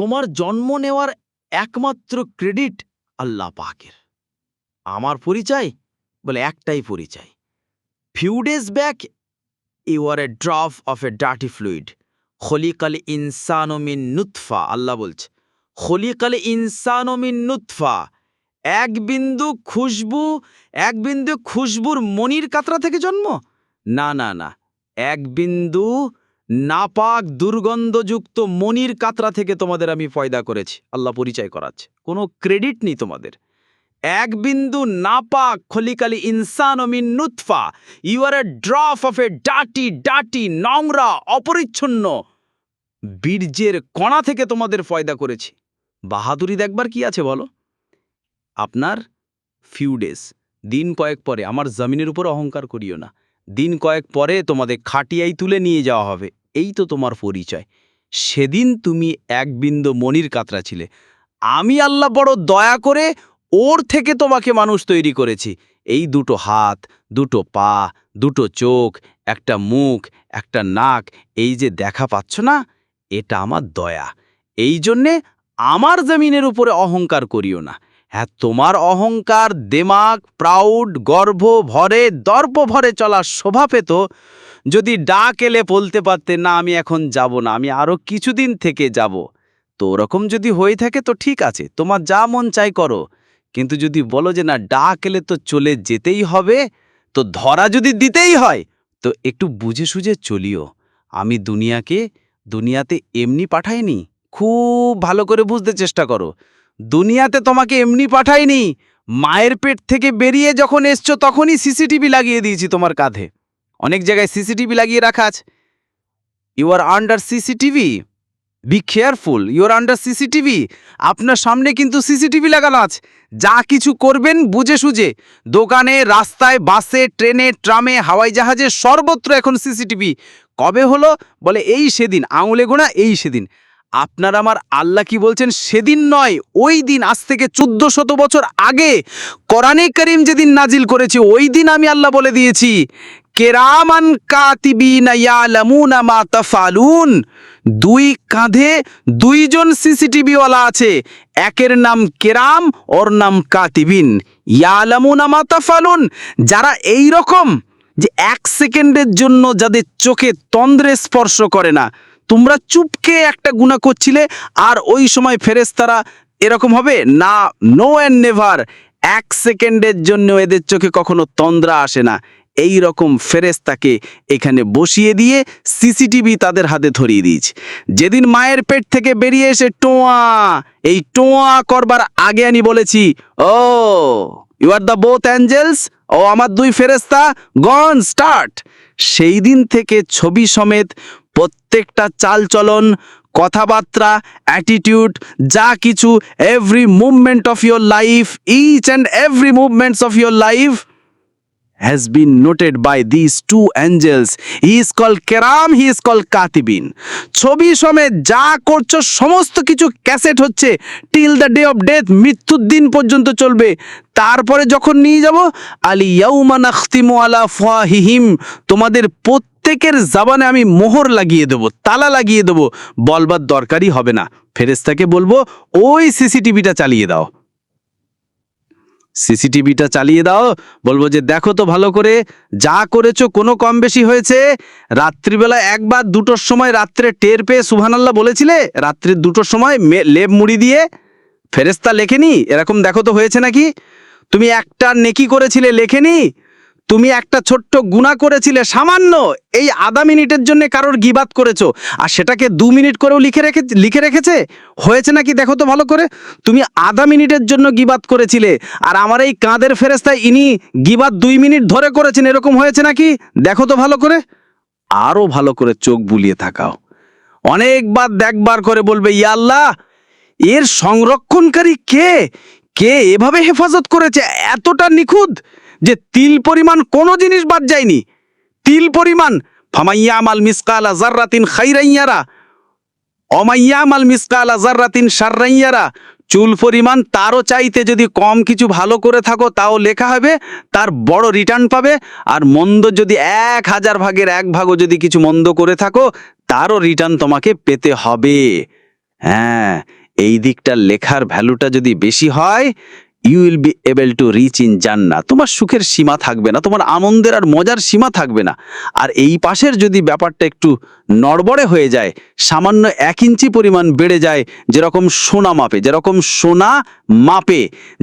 তোমার জন্ম নেওয়ার একমাত্র ক্রেডিট আল্লাহ পাকের। আমার পরিচয়? বলে একটাই পরিচয়। Few days back you are a drop of a dirty fluid খলিকাল ইনসানমিন নুৎফা আল্লাহ বলছে। খলিকাল ইনসানমিন নুৎফা এক বিন্দু খুশবু, এক বিন্দু খুশবুর মনির কাতরা থেকে জন্ম? না না না, এক বিন্দু নাপাক দুর্গন্ধযুক্ত মনির কাতরা থেকে তোমাদের আমি ফয়দা করেছি। আল্লাহ পরিচয় করাচ্ছে। কোনো ক্রেডিট নেই তোমাদের। এক বিন্দু নাপাক খলিকালি ইনসান মিন নুৎফা ইউ আর এ ড্রফ অফ এ ডাটি ডাটি নোংরা, অপরিচ্ছন্ন বীর্যের কণা থেকে তোমাদের ফয়দা করেছি। বাহাদুরি দেখবার কি আছে বলো? আপনার ফিউ ডেজ দিন কয়েক পরে, আমার জমিনের উপর অহংকার করিও না। দিন কয়েক পরে তোমাদের খাটিয়াই তুলে নিয়ে যাওয়া হবে। এই তো তোমার পরিচয়। সেদিন তুমি এক বিন্দু মনির কাতরা ছিলে। আমি আল্লাহ বড় দয়া করে ওর থেকে তোমাকে মানুষ তৈরি করেছি। এই দুটো হাত, দুটো পা, দুটো চোখ, একটা মুখ, একটা নাক, এই যে দেখা পাচ্ছ না, এটা আমার দয়া। এই জন্যে আমার জমিনের উপরে অহংকার করিও না। হ্যাঁ তোমার অহংকার দেমাগ প্রাউড গর্ভ ভরে দর্প ভরে চলার শোভা পেত যদি ডাক এলে বলতে পারতে, না, আমি এখন যাব না, আমি আরও কিছুদিন থেকে যাব। তো ওরকম যদি হয়ে থাকে তো ঠিক আছে, তোমার যা মন চাই করো। কিন্তু যদি বলো যে, না, ডাক এলে তো চলে যেতেই হবে, তো ধরা যদি দিতেই হয়, তো একটু বুঝে সুঝে চলিও। আমি দুনিয়াকে, দুনিয়াতে এমনি পাঠাইনি, খুব ভালো করে বুঝতে চেষ্টা করো। দুনিয়াতে তোমাকে এমনি পাঠাইনি, মায়ের পেট থেকে বেরিয়ে যখন এসছো, তখনই সিসিটিভি লাগিয়ে দিয়েছি তোমার কাঁধে। অনেক জায়গায় সিসিটিভি লাগিয়ে রাখা আছে। You are under CCTV be careful you are under CCTV আপনার সামনে কিন্তু সিসিটিভি লাগানো আছে। যা কিছু করবেন বুঝে সুঝে। দোকানে, রাস্তায়, বাসে, ট্রেনে, ট্রামে, হাওয়াই জাহাজে সর্বত্র এখন সিসিটিভি কবে হলো? বলে এই সেদিন। আঙুলে গোনা এই সেদিন। আপনার আমার আল্লাহ কি বলছেন? সেদিন নয়, ওই দিন, আজ থেকে চোদ্দ শত বছর আগে কোরআনে করিম যেদিন নাজিল করেছে, ওই দিন আমি আল্লাহ বলে দিয়েছি, কেরামান মা তাফালুন। দুই কাঁধে দুইজন সিসিটিভিওয়ালা আছে, একের নাম কেরাম, ওর নাম কাতিবিন। মা তাফালুন, যারা এই রকম যে এক সেকেন্ডের জন্য যাদের চোখে তন্দ্রে স্পর্শ করে না তোমরা চুপকে একটা গুণা করছিলে, আর ওই সময় ফেরেস্তারা এরকম হবে, না নো অ্যান্ড নেভার এক সেকেন্ডের জন্য এদের চোখে কখনো তন্দ্রা আসে না। এই রকম ফেরেস্তাকে এখানে বসিয়ে দিয়ে সিসিটিভি তাদের হাতে ধরিয়ে দিয়েছে। যেদিন মায়ের পেট থেকে বেরিয়ে এসে টোয়া, এই টোয়া করবার আগে আমি বলেছি, ও you are the both angels ও আমার দুই ফেরেস্তা গন স্টার্ট সেই দিন থেকে ছবি সমেত প্রত্যেকটা চালচলন কথাবার্তা অ্যাটিটিউড যা কিছু every movement of your life each and every movements of your life has been noted by these two angels. He is called Keram, he is called Katibin. ছবি সমেত যা করছ সমস্ত কিছু ক্যাসেট হচ্ছে till the day of death মৃত্যুর দিন পর্যন্ত চলবে তারপরে যখন নিয়ে যাব আলি ইয়াউমা নাখতিমু আলা ফাহিহিম তোমাদের প্রত্যেকের জাবানে আমি মোহর লাগিয়ে দেবো, তালা লাগিয়ে দেবো, বলবার দরকারই হবে না। ফেরেস্তাকে বলব, ওই সিসিটিভিটা চালিয়ে দাও। সিসিটিভিটা চালিয়ে দাও, বলব যে, দেখো তো ভালো করে, যা করেছ কোনো কম বেশি হয়েছে। রাত্রিবেলা একবার দুটোর সময় রাত্রে টের পেয়ে সুবহানাল্লাহ বলেছিলে, রাত্রির দুটোর সময় লেপ মুড়ি দিয়ে। ফেরেস্তা লেখেনি? এরকম দেখো তো হয়েছে নাকি? তুমি একটা নেকি করেছিলে, লেখেনি? তুমি একটা ছোট্ট গুণা করেছিলে, সামান্য। এই আধা মিনিটের জন্য কারোর গিবাত করেছ। আর সেটাকে দু মিনিট করেও লিখে রেখে লিখে রেখেছে? হয়েছে নাকি? দেখো তো ভালো করে। তুমি আধা মিনিটের জন্য গিবাত করেছিলে। আর আমার এই কাঁধের ফেরেস্তায় ইনি গিবাত দুই মিনিট ধরে করেছেন। এরকম হয়েছে নাকি? দেখো তো ভালো করে। আরও ভালো করে চোখ বুলিয়ে থাকাও অনেকবার দেখবার করে বলবে, ইয়া আল্লাহ, এর সংরক্ষণকারী কে? কে এভাবে হেফাজত করেছে? এতটা নিখুঁত। যে তিল পরিমাণ কোনো জিনিস বাদ যায়নি। তিল পরিমাণ ফামাইয়া আমাল মিসকালা জাররাতিন খাইরাইয়ারা, অমাইয়ামাল মিসকালা জাররাতিন সাররাইয়ারা চুল পরিমাণ তারও চাইতে যদি কম কিছু ভালো করে থাকো, তাও লেখা হবে, তার বড় রিটার্ন পাবে। আর মন্দ যদি এক হাজার ভাগের এক ভাগও যদি কিছু মন্দ করে থাকো, তারও রিটার্ন তোমাকে পেতে হবে। হ্যাঁ এই দিকটার লেখার ভ্যালুটা যদি বেশি হয় you will be able to reach in জান্না তোমার সুখের সীমা থাকবে না, তোমার আনন্দের আর মজার সীমা থাকবে না। আর এই পাশের যদি ব্যাপারটা একটু নড়বড়ে হয়ে যায়, সামান্য এক ইঞ্চি পরিমাণ বেড়ে যায়, যেরকম সোনা মাপে, যেরকম সোনা মাপে,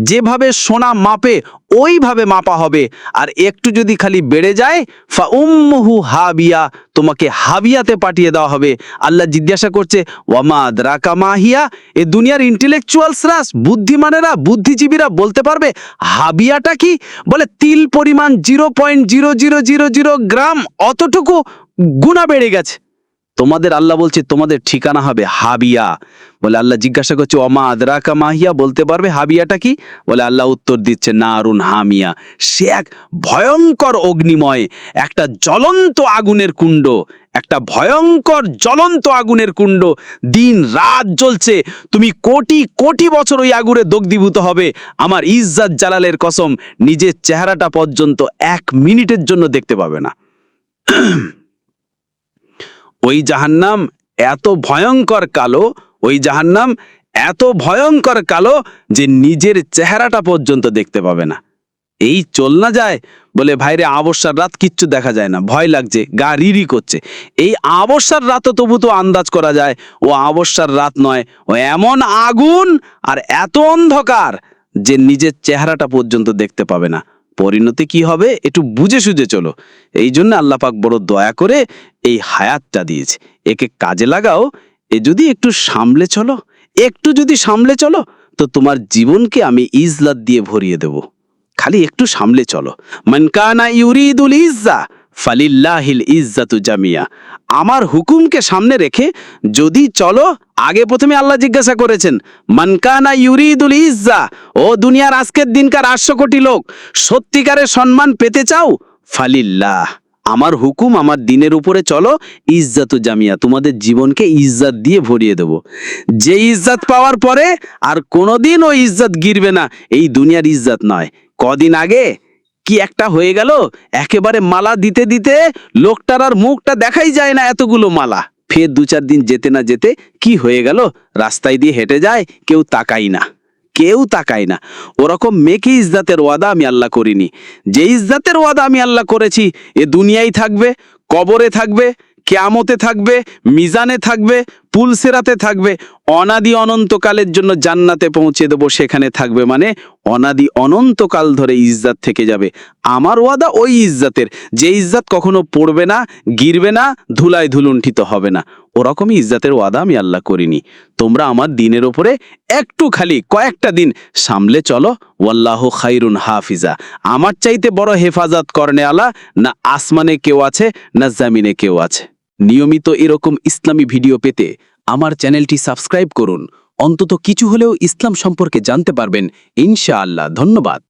যেভাবে সোনা মাপে, ওইভাবে মাপা হবে। আর একটু যদি খালি বেড়ে যায় ফা উম্মুহু হাবিয়া, তোমাকে হাবিয়াতে পাঠিয়ে দেওয়া হবে। আল্লাহ জিজ্ঞাসা করছে ওয়ামাদ দ্রাকা মাহিয়া এ দুনিয়ার ইন্টেলেকচুয়ালসরা বুদ্ধিমানেরা, বুদ্ধিজীবীরা বলতে পারবে, হাবিয়াটা কি? বলে তিল পরিমাণ zero point zero zero zero zero gram অতটুকু গুণা বেড়ে গেছে। তোমাদের আল্লাহ বলছে, তোমাদের ঠিকানা হবে হাবিয়া। বলে আল্লাহ জিজ্ঞাসা করছে অমা আদরাকা মাহিয়া বলতে পারবে, হাবিয়াটা কি? বলে আল্লাহ উত্তর দিচ্ছে, নারুন হামিয়া। সে এক ভয়ঙ্কর অগ্নিময়, একটা জ্বলন্ত আগুনের কুণ্ড একটা ভয়ঙ্কর জ্বলন্ত আগুনের কুণ্ড। দিন রাত জ্বলছে। তুমি কোটি কোটি বছর ওই আগুনে দগ্ধীভূত হবে। আমার ইজ্জাত জালালের কসম, নিজের চেহারাটা পর্যন্ত এক মিনিটের জন্য দেখতে পাবে না। ওই জাহান্নাম এত ভয়ঙ্কর কালো, ওই জাহান্নাম এত ভয়ঙ্কর কালো যে নিজের চেহারাটা পর্যন্ত দেখতে পাবে না। এই চল না যায় বলে, ভাইরে আবস্যার রাত কিচ্ছু দেখা যায় না, ভয় লাগছে, গা রিরি করছে। এই আবস্যার রাতও তবু তো আন্দাজ করা যায়, ও আবস্যার রাত নয়, ও এমন আগুন আর এত অন্ধকার যে নিজের চেহারাটা পর্যন্ত দেখতে পাবে না। পরিণতি কি হবে একটু বুঝে সুঝে চলো। এই জন্য আল্লাপাক বড় দয়া করে এই হায়াতটা দিয়েছে। একে কাজে লাগাও, এ যদি একটু সামলে চলো, একটু যদি সামলে চলো, তো তোমার জীবনকে আমি ইজলাত দিয়ে ভরিয়ে দেব। খালি একটু সামলে চলো। মনকানা ইউরিদুল ইজ্জা, ফালিল্লাহিল ইজ্জাতু জামিয়া। আমার হুকুমকে সামনে রেখে যদি চলো, আগে প্রথমে আল্লাহ জিজ্ঞাসা করেছেন মনকানা ইউরিদুল ইজ্জা, ও দুনিয়ার আজকের দিনকার আটশো কোটি লোক সত্যিকারের সম্মান পেতে চাও? ফালিল্লাহ, আমার হুকুম আমার দিনের উপরে চলো, ইজ্জাতু জামিয়া, তোমাদের জীবনকে ইজ্জাত দিয়ে ভরিয়ে দেব। যে ইজ্জাত পাওয়ার পরে আর কোনোদিন ওই ইজ্জাত গিরবে না, এই দুনিয়ার ইজ্জাত নয়। কদিন আগে কি একটা হয়ে গেল? একেবারে মালা দিতে দিতে লোকটার আর মুখটা দেখাই যায় না এতগুলো মালা। ফের দু চার দিন যেতে না যেতে কি হয়ে গেল? রাস্তায় দিয়ে হেঁটে যায়, কেউ তাকাই না। কেউ তাকায় না। ওরকম মেকে ইজ্জাতের ওয়াদা আমি আল্লাহ করিনি। যে ইজ্জাতের ওয়াদা আমি আল্লাহ করেছি, এ দুনিয়ায় থাকবে, কবরে থাকবে কেয়ামতে থাকবে, মিজানে থাকবে, পুলসেরাতে থাকবে, অনাদি অনন্তকালের জন্য জান্নাতে পৌঁছে দেবো, সেখানে থাকবে মানে অনাদি অনন্তকাল ধরে ইজ্জাত থেকে যাবে। আমার ওয়াদা ওই ইজ্জাতের, যে ইজ্জাত কখনো পড়বে না, গিরবে না, ধুলায় ধুলুণ্ঠিত হবে না। ওরকমই ইজ্জাতের ওয়াদা আমি আল্লাহ করিনি। তোমরা আমার দিনের ওপরে একটু খালি কয়েকটা দিন সামলে চলো, ওয়াল্লাহ খাইরুন হাফিজা। আমার চাইতে বড় হেফাজত করনে আলা না আসমানে কেউ আছে, না জামিনে কেউ আছে। নিয়মিত এরকম ইসলামী ভিডিও পেতে আমার চ্যানেলটি সাবস্ক্রাইব করুন। অন্তত কিছু হলেও ইসলাম সম্পর্কে জানতে পারবেন। ইনশাআল্লাহ, ধন্যবাদ।